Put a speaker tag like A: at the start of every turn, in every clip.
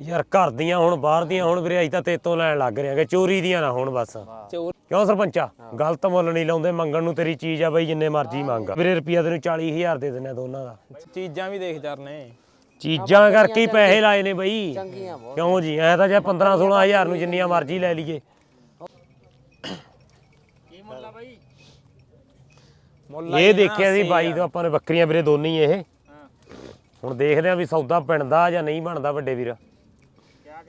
A: ਯਾਰ ਘਰ ਦੀਆਂ ਹੁਣ ਬਾਹਰ ਦੀਆਂ ਹੁਣ ਵੀਰੇ ਅਸੀਂ ਤਾਂ ਤੇਤੋਂ ਲੈਣ ਲੱਗ ਰਹੇ ਆਂਗੇ ਚੋਰੀ ਦੀਆਂ ਨਾ ਹੁਣ ਬਸ।
B: ਚੋਰ
A: ਕਿਉਂ ਸਰਪੰਚਾ? ਗਲਤ ਮੁੱਲ ਨਹੀਂ ਲਾਉਂਦੇ ਮੰਗਣ ਨੂੰ ਤੇਰੀ ਚੀਜ਼ ਆ ਬਈ ਜਿੰਨੇ ਮਰਜ਼ੀ ਮੰਗ। ਵੀਰੇ ਰੁਪਿਆ ਤੈਨੂੰ 40000 ਦੇ ਦਿੰਨੇ ਦੋਨਾਂ ਦਾ।
B: ਚੀਜ਼ਾਂ ਵੀ ਦੇਖ ਚਰਨੇ
A: ਚੀਜ਼ਾਂ ਕਰਕੇ ਹੀ ਪੈਸੇ ਲਾਏ ਨੇ ਬਈ।
C: ਚੰਗੀਆਂ ਬਹੁਤ।
A: ਕਿਉਂ ਜੀ? ਐ ਤਾਂ ਜੇ 15 16000 ਨੂੰ ਜਿੰਨੀਆਂ ਮਰਜ਼ੀ ਲੈ ਲਈਏ।
B: ਮੁੱਲ
A: ਇਹ ਦੇਖਿਆ ਸੀ ਬਾਈ ਤੋਂ ਆਪਾਂ ਨੇ ਬੱਕਰੀਆਂ ਵੀਰੇ ਦੋਨੇ ਹੀ। ਇਹ ਹੁਣ ਦੇਖਦੇ ਆ ਵੀ ਸੌਦਾ ਬਣਦਾ ਜਾਂ ਨਹੀਂ ਬਣਦਾ ਵੱਡੇ ਵੀਰ।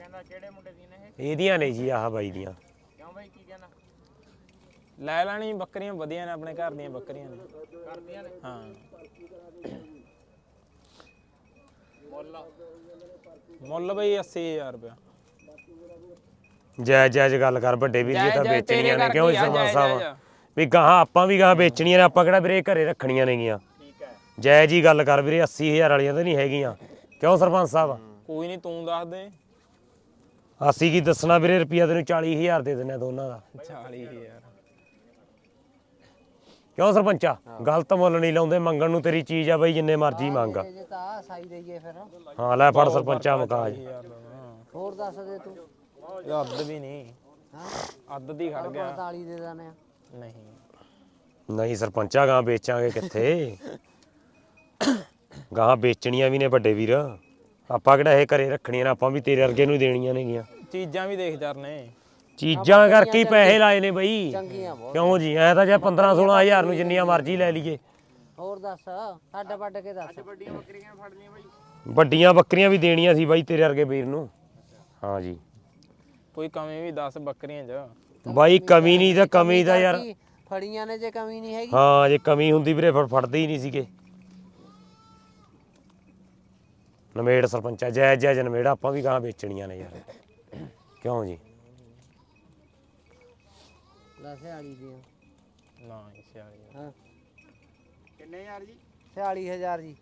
B: ਕਹਿੰਦਾ ਕਿਹੜੇ ਮੁੰਡੇ ਦੀ ਨੇ
A: ਇਹਦੀਆਂ ਨੇ ਜੀ ਆਹ ਬਾਈ ਦੀਆਂ।
B: ਕਿਉਂ ਬਾਈ ਕੀ ਕਹਿੰਦਾ? ਲੈ ਲੈਣੀ ਬੱਕਰੀਆਂ ਵਧੀਆ ਨੇ ਆਪਣੇ ਘਰ ਦੀਆਂ ਬੱਕਰੀਆਂ ਨੇ। ਕਰਦੀਆਂ ਨੇ? ਹਾਂ। ਮੁੱਲ ਮੁੱਲ ਬਈ 80000 ਰੁਪਇਆ।
A: ਜੈ ਜੈ ਜੀ ਗੱਲ ਕਰ ਵੱਡੇ ਵੀਰ ਜੀ ਤਾਂ ਵੇਚਣੀਆਂ
B: ਤੇਰੇ
A: ਨੇ ਕਿਉਂ
B: ਕਰਕੇ ਆ,
A: ਸਰਪੰਚ
B: ਜੈ-
A: ਸਾਹਿਬ
B: ਜੈ-
A: ਵੀ ਗਾਹਾਂ ਆਪਾਂ ਵੀ ਗਾਹਾਂ ਵੇਚਣੀਆਂ ਨੇ ਆਪਾਂ ਕਿਹੜਾ ਵੀਰੇ ਘਰੇ ਰੱਖਣੀਆਂ ਨੇਗੀਆਂ?
B: ਠੀਕ ਹੈ।
A: ਜੈ ਜੀ ਗੱਲ ਕਰ ਵੀਰੇ 80000 ਵਾਲੀਆਂ ਤਾਂ ਨਹੀਂ ਹੈਗੀਆਂ। ਕਿਉਂ ਸਰਪੰਚ ਸਾਹਿਬ?
B: ਕੋਈ ਨਹੀਂ ਤੂੰ ਦੱਸ ਦੇ।
A: ਅਸੀਂ ਕੀ ਦੱਸਣਾ ਵੀਰੇ ਰੁਪਿਆ ਤੈਨੂੰ 40000 ਦੇ ਦਿੰਨੇ ਦੋਨਾਂ ਦਾ।
B: 40000
A: ਕਿਉਂ ਸਰਪੰਚਾ ਗਲਤ ਮੁੱਲ ਨਹੀਂ ਲਾਉਂਦੇ ਮੰਗਣ ਨੂੰ ਤੇਰੀ ਚੀਜ਼ ਆ ਬਈ ਜਿੰਨੇ ਮਰਜ਼ੀ ਮੰਗ।
C: ਜੇ ਤਾਂ ਸਾਈ ਦਈਏ ਫਿਰ।
A: ਹਾਂ ਲੈ ਫੜ ਸਰਪੰਚਾ ਮਕਾਜ
C: ਹੋਰ ਦੱਸ ਦੇ ਤੂੰ।
B: ਇਹ ਅੱਧ ਵੀ ਨਹੀਂ।
C: ਹਾਂ।
B: ਅੱਧ ਦੀ ਖੜ ਗਿਆ।
C: 45 ਦੇ ਦਾਨੇ ਆ।
B: ਨਹੀਂ।
A: ਨਹੀਂ ਸਰਪੰਚਾ ਗਾਂ ਵੇਚਾਂਗੇ ਕਿੱਥੇ? ਗਾਂ ਵੇਚਣੀਆਂ ਵੀ ਨੇ ਵੱਡੇ ਵੀਰ। ਆਪਾਂ ਕਿਹੜਾ ਇਹ ਘਰੇ ਰੱਖਣੀਆਂ ਨੇ ਆਪਾਂ ਵੀ ਤੇਰੇ ਵਰਗੇ ਨੂੰ ਦੇਣੀਆਂ ਨੇਗੀਆਂ।
B: ਚੀਜ਼ਾਂ ਵੀ ਦੇਖ ਚਰਨੇ
A: ਚੀਜ਼ਾਂ ਕਰਕੇ ਹੀ ਪੈਸੇ ਲਾਏ ਨੇ ਬਈ।
C: ਚੰਗੀਆਂ ਬਹੁਤ
A: ਕਿਉਂ ਜੀ ਐ ਤਾਂ ਜੇ 15 16000 ਨੂੰ ਜਿੰਨੀਆਂ ਮਰਜ਼ੀ ਲੈ ਲਈਏ।
C: ਹੋਰ ਦੱਸ ਛੱਡ ਵੱਡ ਕੇ ਦੱਸ।
B: ਵੱਡੀਆਂ ਬੱਕਰੀਆਂ ਫੜ ਲਈਆਂ ਬਾਈ।
A: ਵੱਡੀਆਂ ਬੱਕਰੀਆਂ ਵੀ ਦੇਣੀਆਂ ਸੀ ਬਾਈ ਤੇਰੇ ਵਰਗੇ ਵੀਰ ਨੂੰ। ਹਾਂ ਜੀ।
B: ਕੋਈ ਕਮੀ ਵੀ 10 ਬੱਕਰੀਆਂ ਚ।
A: ਬਾਈ ਕਮੀ ਨਹੀਂ ਤਾਂ ਕਮੀ ਦਾ ਯਾਰ
C: ਫੜੀਆਂ ਨੇ ਜੇ ਕਮੀ ਨਹੀਂ ਹੈਗੀ।
A: ਹਾਂ ਜੇ ਕਮੀ ਹੁੰਦੀ ਵੀਰੇ ਫਿਰ ਫੜਦੇ ਹੀ ਨਹੀਂ ਸੀਗੇ। ਨਮੇੜ ਸਰਪੰਚਾ ਜੈ ਜੈ ਜਨਮੇੜ ਆਪਾਂ ਵੀ ਗਾਂ ਵੇਚਣੀਆਂ ਨੇ ਯਾਰ। ਕਿਉਂ ਜੀ?
C: ਦੱਸ ਵਾਲੀ ਦੀਆਂ।
B: ਨਾ ਜੀ ਸਿਆਲੀ
C: ਹਾਂ।
B: ਕਿੰਨੇ ਯਾਰ ਜੀ?
C: 46000 ਜੀ।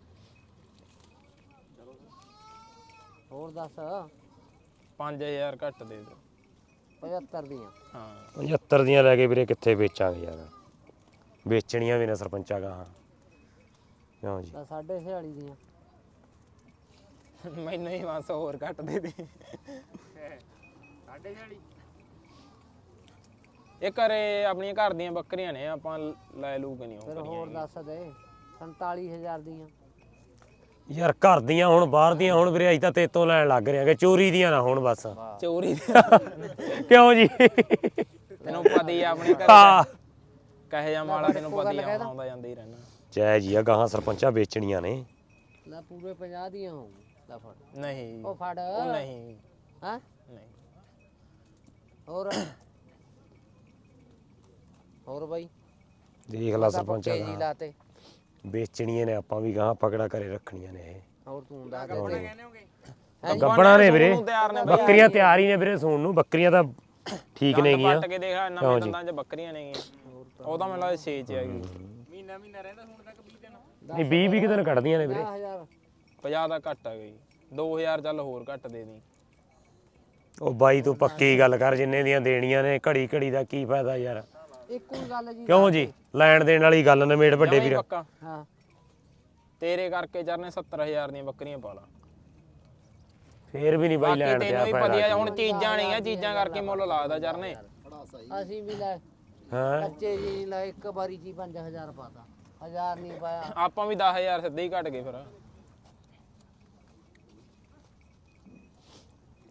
C: ਹੋਰ ਦੱਸ?
B: 5000 ਘੱਟ ਦੇ ਦਿਓ।
C: 75 ਦੀਆਂ।
B: ਹਾਂ।
A: 75 ਦੀਆਂ ਲੈ ਕੇ ਵੀਰੇ ਕਿੱਥੇ ਵੇਚਾਂਗੇ ਯਾਰ? ਵੇਚਣੀਆਂ ਵੀ ਨੇ ਸਰਪੰਚਾ ਗਾਂ ਕਿਉਂ ਜੀ?
C: ਤਾਂ 4.5 ਦੀਆਂ।
B: ਮੈਨੂੰ ਹੀ ਬਸ ਹੋਰ ਘੱਟ ਦੇ। ਦੇ ਸਾਡੇ ਛਾਲੀ ਇਹ ਘਰੇ ਆਪਣੀਆਂ ਘਰ ਦੀਆਂ ਬੱਕਰੀਆਂ ਨੇ ਆਪਾਂ ਲੈ ਲੂ ਕੇ ਨਹੀਂ
C: ਫਿਰ
B: ਉਹ
C: ਹੋਰ ਦੱਸ ਦੇ 47000 ਦੀਆਂ।
A: ਯਾਰ ਘਰ ਦੀਆਂ ਹੁਣ ਬਾਹਰ ਦੀਆਂ ਹੁਣ ਵੀਰੇ ਅਸੀਂ ਤਾਂ ਤੇਤੋਂ ਲੈਣ ਲੱਗ ਰਹੇ ਆਂਗੇ ਚੋਰੀ ਦੀਆਂ ਨਾ ਹੁਣ ਬਸ।
B: ਚੋਰੀ ਦੀ
A: ਕਿਉਂ ਜੀ?
B: ਤੈਨੂੰ ਪਤਾ ਹੀ ਆ ਆਪਣੇ ਘਰ
A: ਹਾਂ।
B: ਕਹੇ ਜਾ ਮਾਲਾ ਤੈਨੂੰ ਪਤਾ ਹੀ ਆ ਆਉਂਦਾ ਜਾਂਦਾ ਹੀ ਰਹਿਣਾ
A: ਜੈ ਜੀ ਆ ਗਾਹਾਂ ਸਰਪੰਚਾ ਵੇਚਣੀਆਂ ਨੇ।
C: ਲੈ ਪੂਰੇ 50 ਦੀਆਂ ਹੋਊ ਲੈ ਫੜ।
B: ਨਹੀਂ।
C: ਉਹ ਫੜ।
B: ਉਹ ਨਹੀਂ।
C: ਹਾਂ?
B: ਨਹੀਂ।
C: ਹੋਰ? ਹੋਰ ਬਾਈ?
A: ਦੇਖ ਲੈ ਸਰਪੰਚਾ
C: ਜੀ
A: ਗਾਹਾਂ
C: ਲਾਤੇ
A: ਵੇਚਣੀਆਂ ਨੇ ਆਪਾਂ ਵੀ ਗਾਹਾਂ ਪਕੜਾ ਘਰੇ ਰੱਖਣੀਆਂ ਨੇ ਇਹ।
C: ਹੋਰ ਤੂੰ ਦੱਸ ਦੇ
A: ਗੱਬਣਾ ਨੇ ਵੀਰੇ।
B: ਨੂੰ ਤਿਆਰ ਨੇ ਬਈ।
A: ਬੱਕਰੀਆਂ ਤਿਆਰ ਹੀ ਨੇ ਵੀਰੇ ਸੂਣ ਨੂੰ। ਬੱਕਰੀਆਂ ਤਾਂ ਠੀਕ ਨੇਗੀਆਂ।
B: ਪੱਟ ਕੇ ਦੇਖ ਨਵੇਂ ਦੰਦਾਂ 'ਚ ਬੱਕਰੀਆਂ ਨੇਗੀਆਂ। ਉਹ ਤਾਂ ਮੈਨੂੰ ਲੱਗਦਾ 6 'ਚ ਹੈਗੀ ਮਹੀਨਾ ਮਹੀਨਾ ਰਹਿੰਦਾ ਹੁਣ ਤੱਕ 20 ਦਿਨ
A: ਨਹੀਂ 20 20 ਦਿਨ ਕੱਢਦੀਆਂ ਨੇ ਵੀਰੇ।
C: 10000
B: 50 ਦਾ ਘੱਟ ਆ ਗਈ। 2000 ਚੱਲ ਹੋਰ ਘੱਟ ਦੇ ਦੀ।
A: ਉਹ ਬਾਈ ਤੂੰ ਪੱਕੀ ਗੱਲ ਕਰ ਜਿੰਨੇ ਦੀਆਂ ਦੇਣੀਆਂ ਨੇ ਘੜੀ ਘੜੀ ਦਾ ਕੀ ਫਾਇਦਾ ਯਾਰ?
C: ਇੱਕੋ ਹੀ ਗੱਲ ਜੀ
A: ਕਿਉਂ ਜੀ? ਲੈਣ ਦੇਣ ਵਾਲੀ ਗੱਲ ਨਮੇੜ ਵੱਡੇ ਵੀਰ।
B: ਪੱਕਾ।
C: ਹਾਂ।
B: ਤੇਰੇ ਕਰਕੇ ਚਰਨੇ 70000 ਦੀਆਂ ਬੱਕਰੀਆਂ ਪਾ ਲਾ।
A: ਫੇਰ ਵੀ ਨਹੀਂ ਬਾਈ
B: ਬਾਕੀ
A: ਲੈਣ
B: ਤੈਨੂੰ
A: ਆ
B: ਹੀ
A: ਫਾਇਦਾ
B: ਪਤਾ ਹੁਣ ਚੀਜ਼ਾਂ ਨਹੀਂ ਆ ਚੀਜ਼ਾਂ ਕਰਕੇ ਮੁੱਲ ਲਾਦਾ ਚਰਨੇ
C: ਅਸੀਂ ਵੀ ਲੈ
A: ਹਾਂ।
C: ਕੱਚੇ ਜੀ ਲਾਏ ਇੱਕ ਵਾਰੀ ਜੀ 5000 ਪਾਤਾ 1000 ਨਹੀਂ ਪਾਇਆ।
B: ਆਪਾਂ ਵੀ 10000 ਸਿੱਧੇ ਹੀ ਘਟ ਗਏ ਫਿਰ।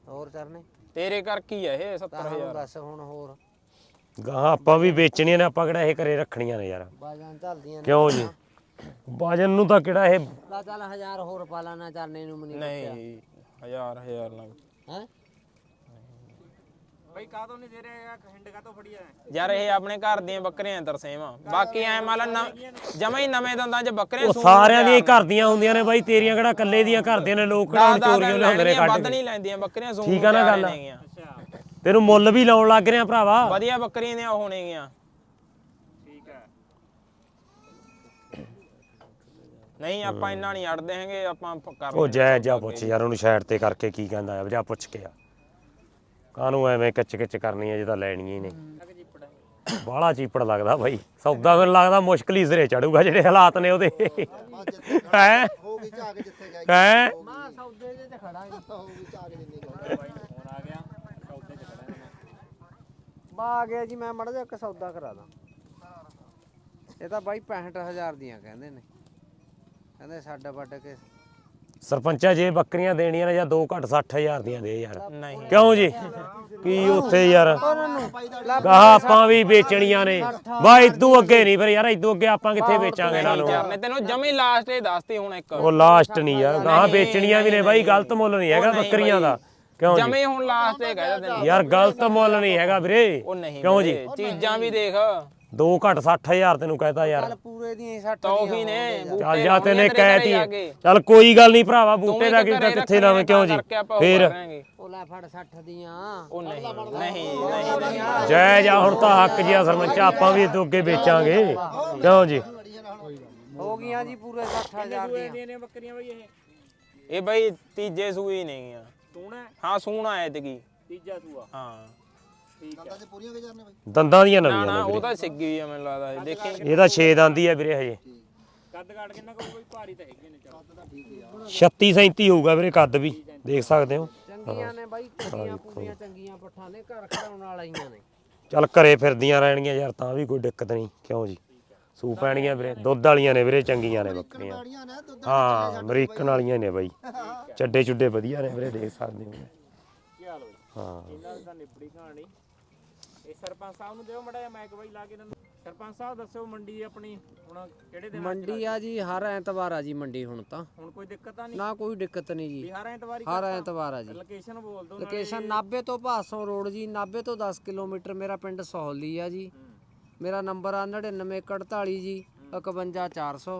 C: ਹੋਰ ਕਰਨੇ
B: ਤੇਰੇ ਕਰਕੇ ਹੀ ਆ ਇਹ
C: ਤਾਂ
B: 70000
C: ਹੁਣ ਦੱਸ ਹੁਣ ਹੋਰ।
A: ਗਾਹਾਂ ਆਪਾਂ ਵੀ ਵੇਚਣੀਆਂ ਨੇ ਆਪਾਂ ਕਿਹੜਾ ਇਹ ਘਰੇ ਰੱਖਣੀਆਂ ਨੇ ਯਾਰ।
C: ਬਾਜਾਂ ਚੱਲਦੀਆਂ ਨੇ
A: ਕਿਉਂ ਜੀ? ਬਾਜਨ ਨੂੰ ਤਾਂ ਕਿਹੜਾ ਇਹ
C: ਲਾ ਚੱਲ 1000 ਹੋਰ ਪਾ ਲੈਣਾ ਚਰਨੇ ਨੂੰ ਮਨੀ
B: ਨਹੀਂ ਹਜ਼ਾਰ ਹਜ਼ਾਰ ਲੱਗ।
C: ਹੈ?
B: ਬਈ ਕਾ ਤੋਂ ਨਹੀਂ ਦੇ ਰਿਹਾ ਹਿੰਡ ਕਾ ਤੋਂ ਫੜੀ ਯਾਰ ਇਹ ਆਪਣੇ ਘਰ ਦੀਆਂ ਬੱਕਰੀਆਂ ਤਰਸੇਵਾ ਬਾਕੀ ਐ ਮੰਨ ਲਾ ਜਮਾ ਹੀ ਨਵੇਂ ਦੰਦਾਂ 'ਚ ਬੱਕਰੀਆਂ
A: ਉਹ ਸਾਰਿਆਂ ਦੀਆਂ ਘਰ ਦੀਆਂ ਹੁੰਦੀਆਂ ਨੇ ਬਾਈ ਤੇਰੀਆਂ ਕਿਹੜਾ ਕੱਲੇ ਦੀਆਂ ਘਰ ਦੀਆਂ ਨੇ ਲੋਕ ਕਿਹੜਾ ਹੁਣ ਚੋਰੀਆਂ ਲਿਆਉਂਦੇ ਨੇ ਕੱਢ
B: ਵੱਧ ਨਹੀਂ ਲੈਂਦੀਆਂ ਬੱਕਰੀਆਂ ਸੂਣ
A: ਠੀਕ ਆ ਨਾ ਗੱਲ? ਤੈਨੂੰ ਮੁੱਲ ਵੀ ਲਾਉਣ ਲੱਗ ਰਹੇ ਆ ਭਰਾਵਾ।
B: ਵਧੀਆ ਬੱਕਰੀਆਂ ਦੀਆਂ ਉਹ ਨੇਗੀਆਂ ਨਹੀਂ ਆਪਾਂ ਇੰਨਾ ਨਹੀਂ ਅੜਦੇ ਹੈਗੇ ਆਪਾਂ ਕਰ
A: ਉਹ ਜੈ ਜਾ ਪੁੱਛ ਯਾਰ ਉਹਨੂੰ ਸਾਈਡ ਤੇ ਕਰਕੇ ਕੀ ਕਹਿੰਦਾ ਆ ਜਾ ਪੁੱਛ ਕੇ ਆ। ਕਾਹਨੂੰ ਐਵੇਂ ਕਿਚ ਕਿਚ ਕਰਨੀ ਆ ਜੇ ਤਾਂ ਲੈਣੀ ਹੀ ਨਹੀਂ। ਬਾਹਲਾ ਚੀਪੜ ਲੱਗਦਾ ਬਾਈ। ਸੌਦਾ ਮੈਨੂੰ ਲੱਗਦਾ ਮੁਸ਼ਕਲ ਹੀ ਸਿਰੇ ਚੜੂਗਾ ਜਿਹੜੇ ਹਾਲਾਤ ਨੇ ਉਹਦੇ। ਹੈ
D: ਜਿੱਥੇ
A: ਹੈ?
C: ਮਾਂ ਸੌਦੇ ਦੇ ਤੇ ਖੜਾ ਜੀ
D: ਹੋਊਗੀ ਝਾਕ ਜਿੰਨੀ ਗਏ
B: ਫੋਨ ਆ ਗਿਆ। ਸੌਦੇ ਚ ਖੜਾ
C: ਬਾ ਆ ਗਿਆ ਜੀ ਮੈਂ ਮੜਾ ਜਾ ਇੱਕ ਸੌਦਾ ਕਰਾ ਦਾਂ। ਇਹ ਤਾਂ ਬਾਈ 65000 ਦੀਆਂ ਕਹਿੰਦੇ ਨੇ। ਕਹਿੰਦੇ ਛੱਡ ਵੱਡ ਕੇ
A: ਸਰਪੰਚਾ ਜੇ ਬੱਕਰੀਆਂ ਦੇਣੀਆਂ ਨੇ ਜਾਂ ਦੋ ਘੱਟ 60000 ਦੀਆਂ ਦੇ ਯਾਰ।
B: ਨਹੀਂ।
A: ਕਿਉਂ ਜੀ? ਕੀ ਉੱਥੇ ਯਾਰ? ਗਾਹ ਆਪਾਂ ਵੀ ਵੇਚਣੀਆਂ ਨੇ। ਬਾ ਇਦੋਂ ਅੱਗੇ ਨਹੀਂ ਫਿਰ ਯਾਰ ਇਦੋਂ ਅੱਗੇ ਆਪਾਂ ਕਿੱਥੇ ਵੇਚਾਂਗੇ ਇਹਨਾਂ ਨੂੰ
B: ਨੇ ਤੈਨੂੰ ਜਮੀ ਲਾਸਟ ਇਹ ਦੱਸਤੀ ਹੁਣ ਇੱਕ।
A: ਉਹ ਲਾਸਟ ਨਹੀਂ ਯਾਰ ਗਾਹ ਵੇਚਣੀਆਂ ਵੀ ਨੇ ਬਾਈ ਗਲਤ ਮੁੱਲ ਨਹੀਂ ਹੈਗਾ ਬੱਕਰੀਆਂ ਦਾ। ਕਿਉਂ ਜੀ?
B: ਜਮੀ ਹੁਣ ਲਾਸਟ ਇਹ ਕਹਿ ਤੈਨੂੰ।
A: ਯਾਰ ਗਲਤ ਮੁੱਲ ਨਹੀਂ ਹੈਗਾ ਵੀਰੇ।
B: ਉਹ ਨਹੀਂ
A: ਕਿਉਂ ਜੀ?
B: ਚੀਜ਼ਾਂ ਵੀ ਦੇਖ।
A: ਦੋ ਘੱਟ 60000 ਤੈਨੂੰ ਕਹਿਤਾ ਯਾਰ।
C: ਚੱਲ ਪੂਰੇ ਦੀਆਂ 60
B: ਤੌਫੀ ਨੇ
A: ਚੱਲ ਜਾ ਤੈਨੇ
B: ਜਾ
A: ਕਹਿਤੀ। ਚੱਲ ਕੋਈ ਗੱਲ ਨਹੀਂ ਭਰਾਵਾ
B: ਤੂੰ
A: ਬੂਟੇ ਦਾ
B: ਤਾਂ
A: ਕਿੱਦਾਂ ਕਿੱਥੇ ਲਾਵੇਂ ਕਿਉਂ ਜੀ? ਫੇਰ।
C: ਉਹ ਲੈ ਫੜ 60 ਦੀਆਂ।
B: ਉਹ ਨਹੀਂ ਨਹੀਂ ਨਹੀਂ
A: ਜੈ ਜਾ ਹੁਣ ਤਾਂ ਹੱਕ ਜਿਆ ਸਰਪੰਚ ਆਪਾਂ ਵੀ ਇਦੋਂ ਅੱਗੇ ਵੇਚਾਂਗੇ। ਕਿਉਂ ਜੀ?
C: ਹੋ ਗਈਆਂ ਜੀ ਪੂਰੇ 60000 ਦੀਆਂ।
B: ਨੇ ਬੱਕਰੀਆਂ ਬਈ ਇਹ? ਇਹ ਬਈ ਤੀਜੇ ਸੂਈ ਨਹੀਂ ਆ
E: ਸੋਹਣਾ
B: ਹਾਂ? ਸੂਣਾ ਐ ਤੀਗੀ
E: ਤੀਜਾ ਸੂਆ?
B: ਹਾਂ।
D: ਦੰਦਾਂ ਤੇ ਪੂਰੀਆਂ ਗੁਜ਼ਾਰਨੇ ਬਾਈ?
A: ਦੰਦਾਂ ਦੀਆਂ
B: ਨਾ
A: ਨਵੀਆਂ
B: ਨਾ
A: ਨੇ
B: ਉਹ
A: ਵੀਰੇ।
B: ਤਾਂ ਸਿੱਗੀ ਹੋਈ ਆ ਮੈਨੂੰ ਲੱਗਦਾ ਇਹ, ਦੇਖੀ।
A: ਇਹਦਾ 6 ਦੰਦੀ ਆ ਵੀਰੇ ਹਜੇ।
E: ਕੱਦ ਕਾਟ ਕਿੰਨਾ ਕੋਈ ਕੋਈ ਭਾਰੀ ਤਾਂ ਹੈਗੇ ਨੇ ਚੱਲ।
A: 36 37 ਹੋਊਗਾ ਵੀਰੇ ਕੱਦ ਵੀ ਦੇਖ ਸਕਦੇ ਹੋ।
C: ਚੰਗੀਆਂ ਨੇ ਬਾਈ ਚੰਗੀਆਂ ਪੂਰੀਆਂ ਚੰਗੀਆਂ ਪੱਠਾਂ ਨੇ ਘਰ ਖੜਾਉਣ ਵਾਲੀਆਂ ਨੇ।
A: ਚੱਲ ਘਰੇ ਫਿਰਦੀਆਂ ਰਹਿਣਗੀਆਂ ਯਾਰ ਤਾਂ ਵੀ ਕੋਈ ਦਿੱਕਤ ਨਹੀਂ ਕਿਉਂ ਜੀ? ਸੂ ਪੈਣਗੀਆਂ ਵੀਰੇ ਦੁੱਧ ਵਾਲੀਆਂ ਨੇ ਵੀਰੇ ਚੰਗੀਆਂ ਨੇ ਬੱਕਰੀਆਂ।
D: ਬਾੜੀਆਂ ਨੇ ਦੁੱਧ
A: ਹਾਂ ਅਮਰੀਕਨ ਵਾਲੀਆਂ ਨੇ ਬਾਈ। ਚੱਡੇ ਚੁੱਡੇ ਵਧੀਆ ਨੇ ਵੀਰੇ ਦੇਖ ਸਕਦੇ ਹੋ।
E: ਕੀ ਹਾਲ ਹੋਈ
A: ਹਾਂ।
E: ਇਹਨਾਂ ਦਾ ਨਿਪੜੀ ਕਹਾਣੀ। ਇਹ ਸਰਪੰਚ ਸਾਹਿਬ ਨੂੰ ਦਿਓ ਮੜਾ ਮੈਕ ਬਾਈ ਲਾ ਕੇ ਇਹਨਾਂ ਨੂੰ। ਸਰਪੰਚ ਸਾਹਿਬ ਦੱਸਿਓ ਮੰਡੀ ਆਪਣੀ ਹੁਣ ਕਿਹੜੇ ਦਿਨ
C: ਮੰਡੀ ਆ ਜੀ ਹਰ ਐਤਵਾਰ ਆ ਜੀ ਮੰਡੀ ਹੁਣ ਤਾਂ।
E: ਹੁਣ ਕੋਈ ਦਿੱਕਤ ਤਾਂ ਨਹੀਂ?
C: ਨਾ ਕੋਈ ਦਿੱਕਤ ਨਹੀਂ ਜੀ।
E: ਹਰ ਐਤਵਾਰੀ
C: ਹਰ ਐਤਵਾਰ ਆ ਜੀ।
E: ਲੋਕੇਸ਼ਨ ਬੋਲ ਦੋ
C: ਲੋਕੇਸ਼ਨ ਨਾਭੇ ਤੋਂ ਭਾਸੋਂ ਰੋਡ ਜੀ ਨਾਭੇ ਤੋਂ 10 ਕਿਲੋਮੀਟਰ ਮੇਰਾ ਪਿੰਡ ਸਹੌਲੀ ਆ ਜੀ। ਮੇਰਾ ਨੰਬਰ ਆ 9948 ਜੀ 51400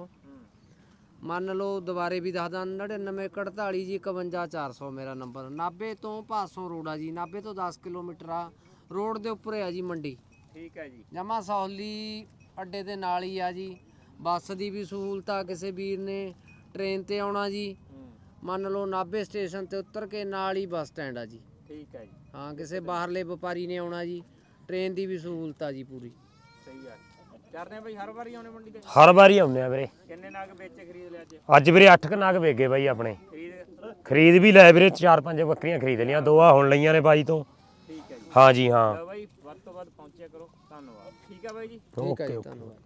C: ਮੰਨ ਲਓ ਦੁਬਾਰੇ ਵੀ ਦੱਸਦਾ 9948 ਜੀ 51400 ਮੇਰਾ ਨੰਬਰ। ਨਾਭੇ ਤੋਂ ਭਾਸੋਂ ਰੋਡ ਆ ਜੀ ਨਾਭੇ ਤੋਂ 10 ਕਿਲੋਮੀਟਰ ਆ। ਰੋਡ ਦੇ ਉੱਪਰ ਆ ਜੀ ਮੰਡੀ।
E: ਠੀਕ ਹੈ ਜੀ।
C: ਜਮਾ ਸਹੌਲੀ ਅੱਡੇ ਦੇ ਨਾਲ ਹੀ ਆ ਜੀ। ਬੱਸ ਦੀ ਵੀ ਸਹੂਲਤ ਆ ਕਿਸੇ ਵੀਰ ਨੇ ਟ੍ਰੇਨ ਤੇ ਆਉਣਾ ਜੀ। ਮੰਨ ਲਓ ਨਾਭੇ ਸਟੇਸ਼ਨ ਤੇ ਉਤਰ ਕੇ ਨਾਲ ਹੀ ਬੱਸ ਸਟੈਂਡ ਆ ਜੀ।
E: ਠੀਕ ਹੈ ਜੀ।
C: ਹਾਂ ਕਿਸੇ ਬਾਹਰਲੇ ਵਪਾਰੀ ਨੇ ਆਉਣਾ ਜੀ। ਟ੍ਰੇਨ ਦੀ ਵੀ ਸਹੂਲਤ ਆ ਜੀ ਪੂਰੀ।
E: ਸਹੀ ਆ ਚਰਨੇ ਬਾਈ ਹਰ ਵਾਰੀ ਆਉਣੇ ਮੰਡੀ ਤੇ?
A: ਹਰ ਵਾਰੀ ਆਉਂਦੇ ਆ ਵੀਰੇ।
E: ਕਿੰਨੇ ਨਾਗ ਵੇਚੇ ਖਰੀਦ ਲਿਆ ਅੱਜ?
A: ਅੱਜ ਵੀਰੇ 8 ਕ ਨਗ ਵੇਗੇ ਬਾਈ ਆਪਣੇ।
E: ਖਰੀਦ?
A: ਖਰੀਦ ਵੀ ਲੈ ਵੀਰੇ 4-5 ਬੱਕਰੀਆਂ ਖਰੀਦ ਲਈਆਂ। ਦੋ ਆ ਹੁਣ ਲਈਆਂ ਨੇ ਬਾਈ ਤੋਂ।
E: ਹੈ ਜੀ
A: ਹਾਂ।
E: ਬਾਈ ਵੱਧ ਤੋਂ ਵੱਧ ਪਹੁੰਚਿਆ ਕਰੋ। ਧੰਨਵਾਦ। ਠੀਕ ਹੈ ਬਾਈ ਜੀ।
C: ਠੀਕ ਹੈ
A: ਓਕੇ
C: ਜੀ ਧੰਨਵਾਦ।